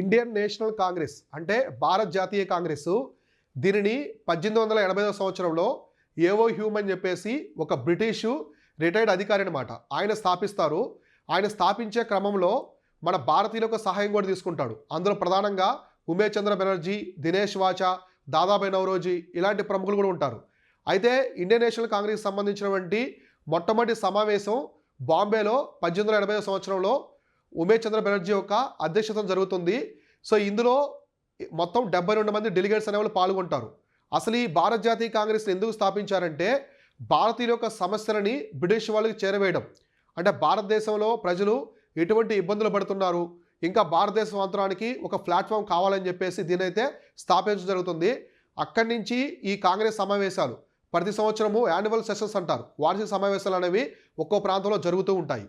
Indian national Congress అంటే భారత్ జాతీయ కాంగ్రెస్ దీనిని పద్దెనిమిది వందల ఎనభై సంవత్సరంలో ఏవో హ్యూమ్ అని చెప్పేసి ఒక బ్రిటిషు రిటైర్డ్ అధికారి అనమాట ఆయన స్థాపిస్తారు. ఆయన స్థాపించే క్రమంలో మన భారతీయులకు సహాయం కూడా తీసుకుంటాడు. అందులో ప్రధానంగా ఉమేష్ చంద్ర బెనర్జీ దినేష్ వాచా దాదాబాయ్ నవరోజీ ఇలాంటి ప్రముఖులు కూడా ఉంటారు. అయితే ఇండియన్ నేషనల్ కాంగ్రెస్ సంబంధించినటువంటి మొట్టమొదటి సమావేశం బాంబేలో పద్దెనిమిది వందల ఎనభై సంవత్సరంలో ఉమేష్ చంద్ర బెనర్జీ యొక్క అధ్యక్షత జరుగుతుంది. సో ఇందులో మొత్తం డెబ్బై రెండు మంది డెలిగేట్స్ అనేవాళ్ళు పాల్గొంటారు. అసలు ఈ భారత జాతీయ కాంగ్రెస్ని ఎందుకు స్థాపించారంటే భారతీయుల యొక్క సమస్యలని బ్రిటిష్ వాళ్ళకి చేరవేయడం. అంటే భారతదేశంలో ప్రజలు ఎటువంటి ఇబ్బందులు పడుతున్నారు? ఇంకా భారతదేశం అంతరానికి ఒక ప్లాట్ఫామ్ కావాలని చెప్పేసి దీనైతే స్థాపించడం జరుగుతుంది. అక్కడి నుంచి ఈ కాంగ్రెస్ సమావేశాలు ప్రతి సంవత్సరము యాన్యువల్ సెషన్స్ అంటారు. వార్షిక సమావేశాలు అనేవి ఒక్కో ప్రాంతంలో జరుగుతూ ఉంటాయి.